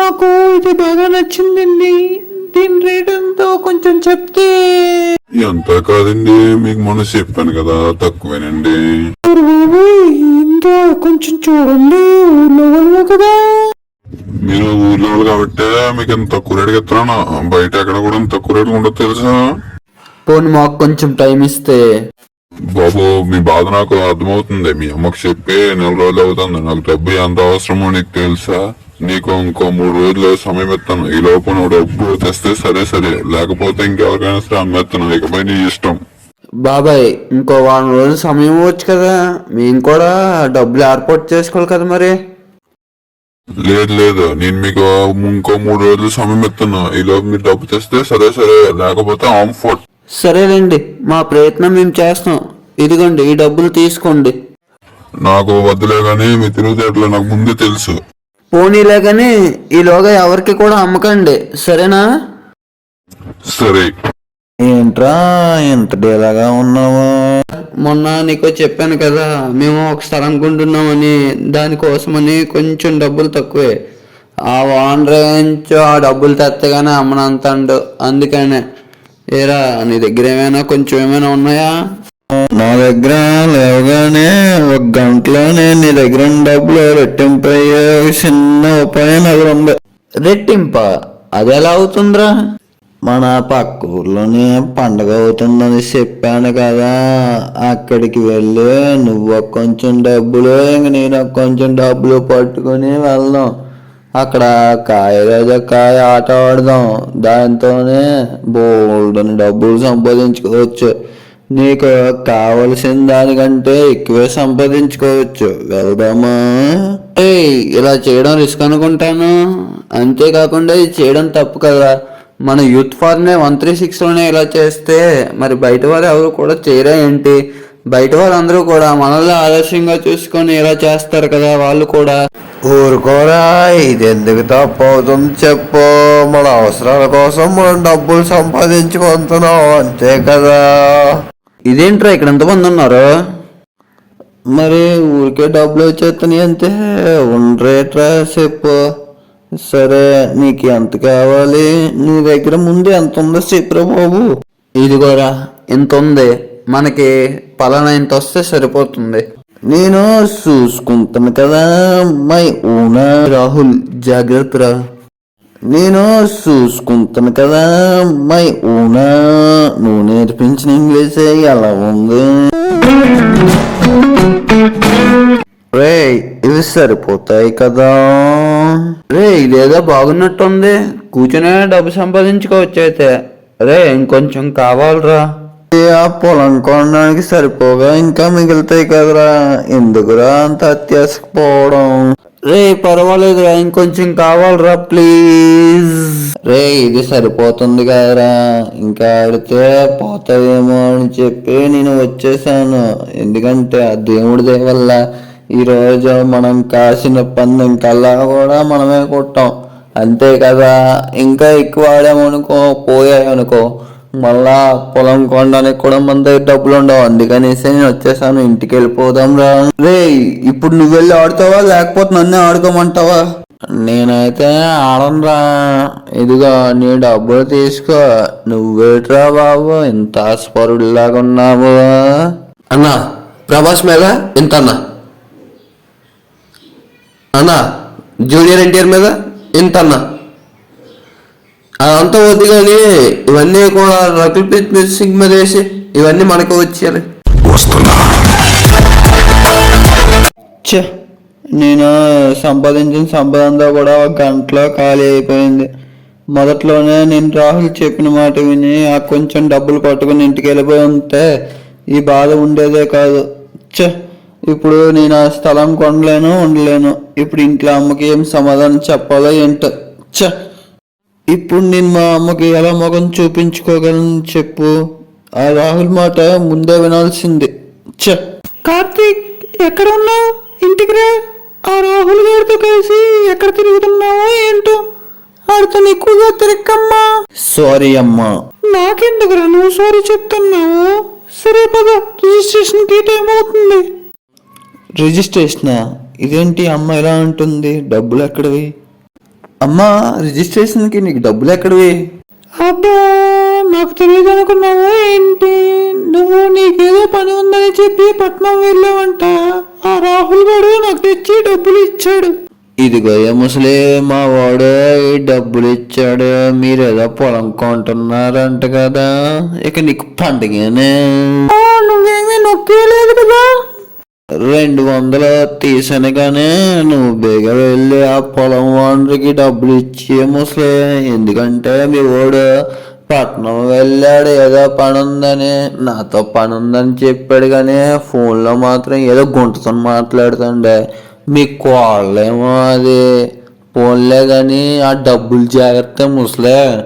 మాకు ఇది బాగా నచ్చిందండి. దీని రేట్ ఎంతో కొంచెం చెప్తే. ఎంత కాదండి మీకు మొన్న చెప్పాను కదా తక్కువేనండి. ఇంత కొంచెం చూడండి ఊర్లో వాళ్ళే కదా. మీరు ఊర్లో వాళ్ళు కాబట్టి మీకు ఎంత తక్కువ రేటుకి ఇస్తున్నాను. బయట ఎక్కడ కూడా ఇంత తక్కువ రేటుకి ఉండదు తెలుసా? పోనీ మాకు కొంచెం టైం ఇస్తే. బాబు మీ బాధ నాకు అర్థమవుతుంది. మీ అమ్మకు చెప్పి నెల రోజులు అవుతుంది. నాకు డబ్బు ఎంత అవసరమో నీకు తెలుసా? నీకు ఇంకో మూడు రోజులు సమయం ఇస్తాను ఈ లోపు నువ్వు డబ్బు తెస్తే సరే సరే. లేకపోతే ఇంకెవరికైనా సరే అమ్మేస్తాను ఇకపై నీ ఇష్టం. బాబాయ్ ఇంకో వారం రోజులు సమయం ఇవ్వచ్చు కదా. మేము కూడా డబ్బులు ఏర్పాటు చేసుకోవాలి కదా మరి. లేదు లేదు. నేను మీకు ఇంకో మూడు రోజులు సమయం ఇస్తున్నా ఈ లోపు మీరు డబ్బు తెస్తే సరే సరే. లేకపోతే ఆమ్ ఫోర్ట్. సరేలేండి. మా ప్రయత్నం మేము చేస్తాం. ఇదిగోండి ఈ డబ్బులు తీసుకోండి. నాకు వద్దులే కానీ మీ తిరుగుతేటలో నాకు ముందే తెలుసు. పోనీలే కానీ ఈలోగా ఎవరికి కూడా అమ్మకండి. సరేనా? సరే. ఏంట్రా ఎంత డేలాగా ఉన్నావు? మొన్న నీకు చెప్పాను కదా మేము ఒక స్థలం కొంటున్నామని దానికోసమని కొంచెం డబ్బులు తక్కువే. ఆ ఓనర్ నుంచి ఆ డబ్బులు తెత్తగానే అమ్మనంతండు. అందుకనే. ఏరా నీ దగ్గర ఏమైనా కొంచెం ఏమైనా ఉన్నాయా? నా దగ్గర లేవగానే ఒక గంటలోనే నీ దగ్గర డబ్బులు రెట్టింపయ్యే ఒక చిన్న ఉపాయం దగ్గర ఉంది రెట్టింప? అది ఎలా అవుతుందిరా? మన పక్క ఊర్లోనే పండగ అవుతుందని చెప్పాను కదా. అక్కడికి వెళ్ళి నువ్వు ఒక కొంచెం డబ్బులు ఇంక నేను ఒక కొంచెం డబ్బులు పట్టుకుని వెళ్దాం. అక్కడ కాయ రాజా కాయ ఆట ఆడదాం. దాంతోనే బోల్డని డబ్బులు సంపాదించుకోవచ్చు. నీకు కావలసిన దానికంటే ఎక్కువే సంపాదించుకోవచ్చు. వెళ్దామా? ఏ ఇలా చేయడం రిస్క్ అనుకుంటాను? అంతేకాకుండా ఇది చేయడం తప్పు కదా. మన యూత్ ఫార్నే వన్ త్రీ సిక్స్లోనే ఇలా చేస్తే మరి బయట వారు ఎవరు కూడా చేయరా ఏంటి? బయట వారు అందరూ కూడా మనల్ని ఆదర్శంగా చూసుకొని ఇలా చేస్తారు కదా వాళ్ళు కూడా. ఊరుకోరా ఇది ఎందుకు తప్పు అవుతుంది చెప్పు. మన అవసరాల కోసం మనం డబ్బులు సంపాదించుకుంటున్నాం అంతే కదా. ఇదేంట్రా ఇక్కడ ఎంతమంది ఉన్నారు? మరి ఊరికే డబ్బులు వచ్చేస్తున్నాయి అంతే. ఉండరేట్రా చెప్పు. సరే నీకు ఎంత కావాలి? నీ దగ్గర ముందు ఎంత ఉందో చెప్పురా బాబు. ఇదిగోరా ఇంత ఉంది? మనకి పలానా ఇంత వస్తే సరిపోతుంది. నేను చూసుకుంటాను కదా మై ఊనా రాహుల్ జాగ్రత్త రా. నేను చూసుకుంటాను కదా మై ఊనా నువ్వు నేర్పించిన ఇంగ్లీష్ ఎలా ఉంది? రే ఇవి సరిపోతాయి కదా. రే ఇదేదో బాగున్నట్టుంది. కూర్చునే డబ్బు సంపాదించుకోవచ్చు అయితే రే ఇంకొంచెం కావాలరా. ఆ పొలం కొనడానికి సరిపోగా ఇంకా మిగులుతాయి కదరా. ఎందుకురా అంత అత్యాసకపోవడం రే పర్వాలేదురా ఇంకొంచెం కావాలరా ప్లీజ్ రే ఇది సరిపోతుంది కదరా. ఇంకా ఆడితే పోతావేమో అని చెప్పి నేను వచ్చేసాను. ఎందుకంటే ఆ దేవుడి దయ వల్ల ఈ రోజు మనం కాసిన పందెం కల్లా కూడా మనమే కొట్టాం. అంతే కదా. ఇంకా ఎక్కువ ఆడామనుకో పోయాయనుకో. మళ్ళా పొలం కొనడానికి కూడా మన దగ్గర డబ్బులు ఉండవు. అందుకనేసి నేను వచ్చేసాను. ఇంటికి వెళ్ళిపోదాం రా. రే ఇప్పుడు నువ్వు వెళ్ళి ఆడుతావా? లేకపోతే నన్నే ఆడుకోమంటావా? నేనైతే ఆడనురా ఇదిగో నీ డబ్బులు తీసుకో. నువ్వేట్రా బాబు. ఇంత ఆస్పరుడిలాగా ఉన్నావు. అన్నా ప్రభాస్ మీద ఇంత అన్నా? అన్నా జూనియర్ ఎన్టీఆర్ మీద ఇంత అన్నా? అదంతా వద్దు కానీ ఇవన్నీ కూడా రకుల్ ప్రీత్ సింగ్ మీద వేసి ఇవన్నీ మనకు వచ్చేయాలి ఛ నేను సంపాదించిన సంపద అంతా కూడా ఒక గంటలో ఖాళీ అయిపోయింది. మొదట్లోనే నేను రాహుల్ చెప్పిన మాట విని ఆ కొంచెం డబ్బులు పట్టుకుని ఇంటికి వెళ్ళిపోయి ఉంటే ఈ బాధ ఉండేదే కాదు. ఛ ఇప్పుడు నేను ఆ స్థలం కొనలేను ఉండలేను. ఇప్పుడు ఇంట్లో అమ్మకి ఏం సమాధానం చెప్పాలో ఏంటో. ఛ. ఇప్పుడు నేను మా అమ్మకి ఎలా మొగం చూపించుకోగలను చెప్పు? ఆ రాహుల్ మాట ముందే వినాల్సింది. ఛ! కార్తీక్ ఎక్కడ ఉన్నావు? ఇంటికి రా. ఆ రాహుల్ గారితో కలిసి ఎక్కడ తిరుగుతున్నావో ఏంటో ఆడితో ఎక్కువగా తిరక్కమ్మా సారీ అమ్మా. నాకెందుకురా నువ్వు సారీ చెప్తున్నావు. సరే పద రిజిస్ట్రేషన్కి టైం అవుతుంది. రిజిస్ట్రేషనా? ఇదేంటి అమ్మ ఎలా ఉంటుంది డబ్బులు ఎక్కడవి? అమ్మా రిజిస్ట్రేషన్కి నీకు డబ్బులు ఎక్కడివి? అబ్బా నాకు తెలియదు అనుకున్నావా ఏంటి? నువ్వు నీకేదో పని ఉందని చెప్పి పట్నం వెళ్ళావంట. ఆ రాహుల్ గారు నాకు తెచ్చి డబ్బులు ఇచ్చాడు. ఇదిగో ముసలి మా వాడు ఈ డబ్బులు ఇచ్చాడు. మీరు ఏదో పొలం కొంటున్నారంట కదా. ఇక నీకు పండుగనే. నువ్వేమీ నొక్కేయలేదు కదా రెండు వందలు తీసాను కానీ నువ్వు బేగా వెళ్ళి ఆ పొలం వాడికి డబ్బులు ఇచ్చి ముసలి. ఎందుకంటే మీ వాడు పట్నం వెళ్ళాడు ఏదో పని ఉందని నాతో పని ఉందని చెప్పాడు కానీ ఫోన్లో మాత్రం ఏదో గుంటతో మాట్లాడుతుండే. మీ కోళ్ళేమో అది. ఫోన్లే కానీ ఆ డబ్బులు జాగ్రత్త ముసలే.